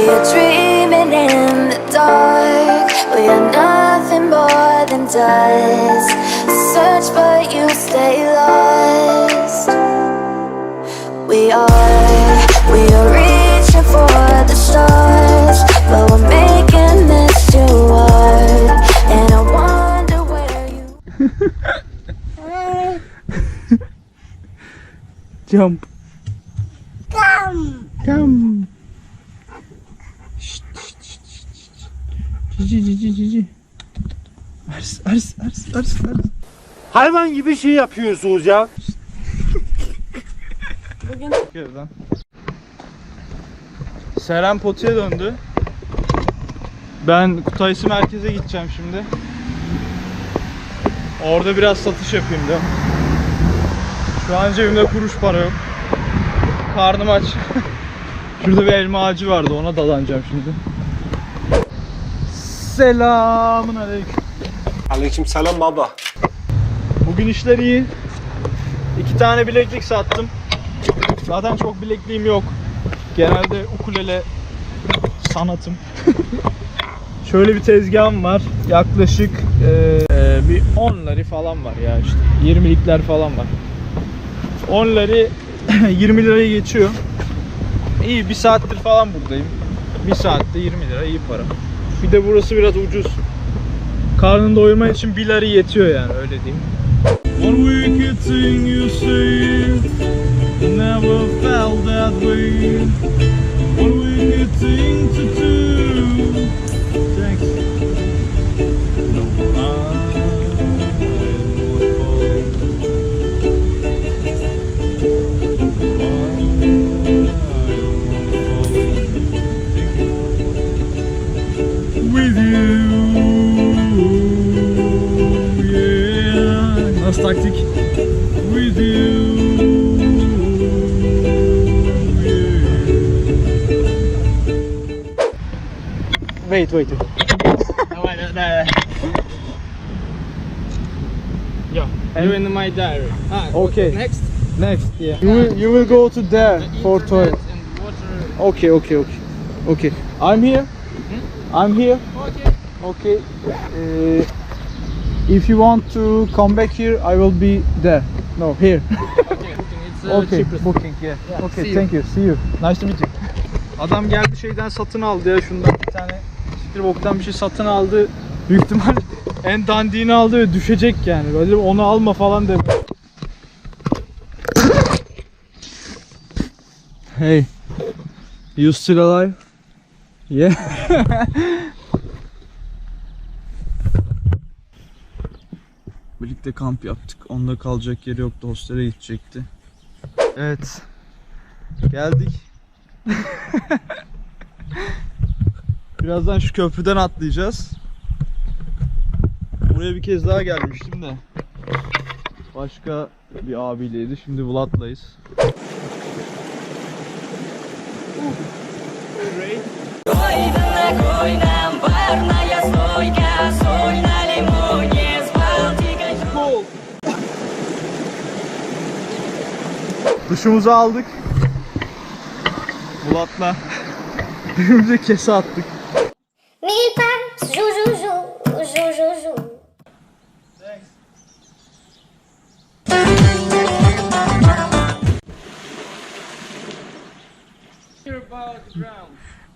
We are dreaming in the dark. We are nothing more than dust. Search, but you stay lost. We are, we are reaching for the stars, but we're making this too hard. And I wonder where you. Jump. Come. Come. Cici cici cici. Ars ars ars ars ars. Hayvan gibi şey yapıyorsunuz ya. Geriden. Seren potuya döndü. Ben Kutays'ı merkeze gideceğim şimdi. Orada biraz satış yapayım diyorum. Şu an cebimde kuruş para yok. Karnım aç. Şurada bir elma ağacı vardı ona dalanacağım şimdi. Selamun aleyküm. Aleyküm selam baba. Bugün işler iyi. İki tane bileklik sattım. Zaten çok bilekliğim yok. Genelde ukulele sanatım. Şöyle bir tezgahım var. Yaklaşık eee, bir 10 lari falan var ya işte. 20'likler falan var. 10 lari 20 liraya geçiyor. İyi bir saattir falan buradayım. Bir saatte 20 lira iyi para. Bir de burası biraz ucuz. Karnını doyurman için 1 lari yetiyor yani öyle diyeyim. One wicked thing you say Never felt that way One wicked thing to do Wait, wait. yeah. You in my diary. Ah, Okay. Next. Next, yeah. You will, you will go to there for toilet. Okay, okay, okay. Okay. I'm here. I'm here. Okay. Okay. Uh, if you want to come back here, I will be there. No, here. Okay. It's uh, okay, cheapest. booking. Yeah. Yeah, Okay, see you. thank you. See you. Nice to meet you. Adam geldi şeyden satın aldı ya şundan boktan bir şey satın aldı. Büyük ihtimal en dandiğini aldı ve düşecek yani. Böyle onu alma falan dedi. Hey. You still alive? Yeah. Birlikte kamp yaptık. Onda kalacak yeri yoktu. Hostele gidecekti. Evet. Geldik. Birazdan şu köprüden atlayacağız. Buraya bir kez daha gelmiştim de. Başka bir abiyleydi. Şimdi Vlad'layız. Duşumuzu aldık. Bulat'la birbirimize kese attık.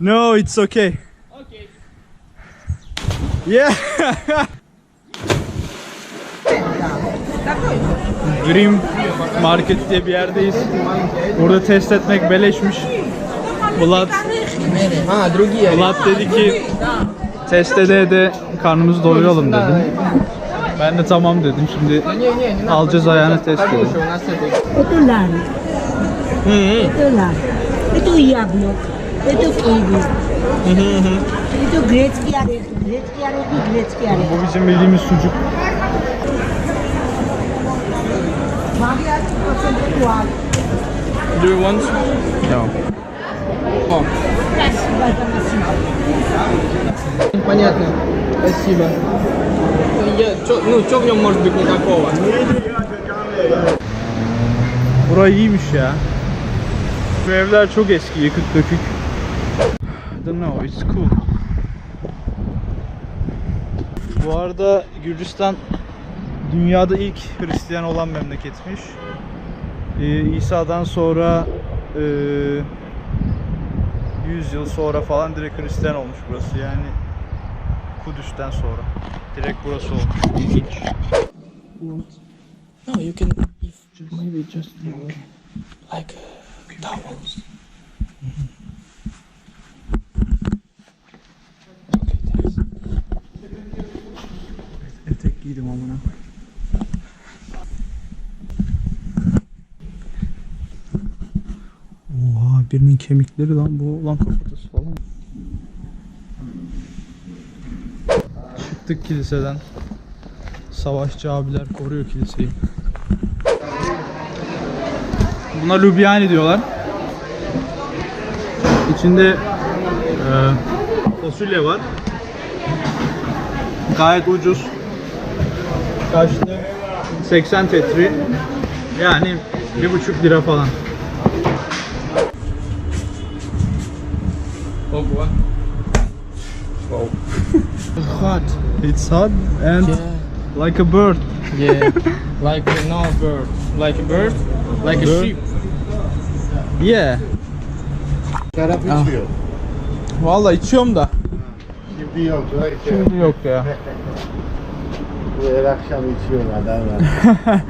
No, it's okay. Okay. Yeah. Dream Market diye bir yerdeyiz. Burada test etmek beleşmiş. Vlad, Vlad dedi ki test ede de karnımızı doyuralım dedi. Ben de tamam dedim. Şimdi alacağız ayağını test edelim. Eto lan. Eto lan. Eto diablo. lari. Itu yablok. Itu kiwi. Itu great kiare. Great kiare itu great kiare. Bu bizim bildiğimiz sucuk. Mari aku pesan keluar. Do you want? Tamam. Спасибо за спасибо. Понятно. Спасибо. Я, чё, ну, что в нем может быть не такого? Burayı iyiymiş ya. Bu evler çok eski, yıkık dökük. I don't know, it's cool. Bu arada Gürcistan dünyada ilk Hristiyan olan memleketmiş. Ee, İsa'dan sonra e, 100 yıl sonra falan direkt Hristiyan olmuş burası. Yani Kudüs'ten sonra. Direkt burası olmuş. İlginç. No, you can if maybe just like towels. Giydim amına. Oha birinin kemikleri lan bu lan kafatası falan. Çıktık kiliseden. Savaşçı abiler koruyor kiliseyi. Buna Lubiani diyorlar. İçinde e, fasulye var. Gayet ucuz. Kaçtı? 80 tetri. Yani bir buçuk lira falan. Oh what? It's hot. It's hot and Yeah. like a bird. Yeah. like a no bird. Like a bird. Like a Bird. sheep. Yeah. Şarap içmiyor. Vallahi içiyorum da. Şimdi yok. Şimdi yok ya. Her akşam içiyor adamlar.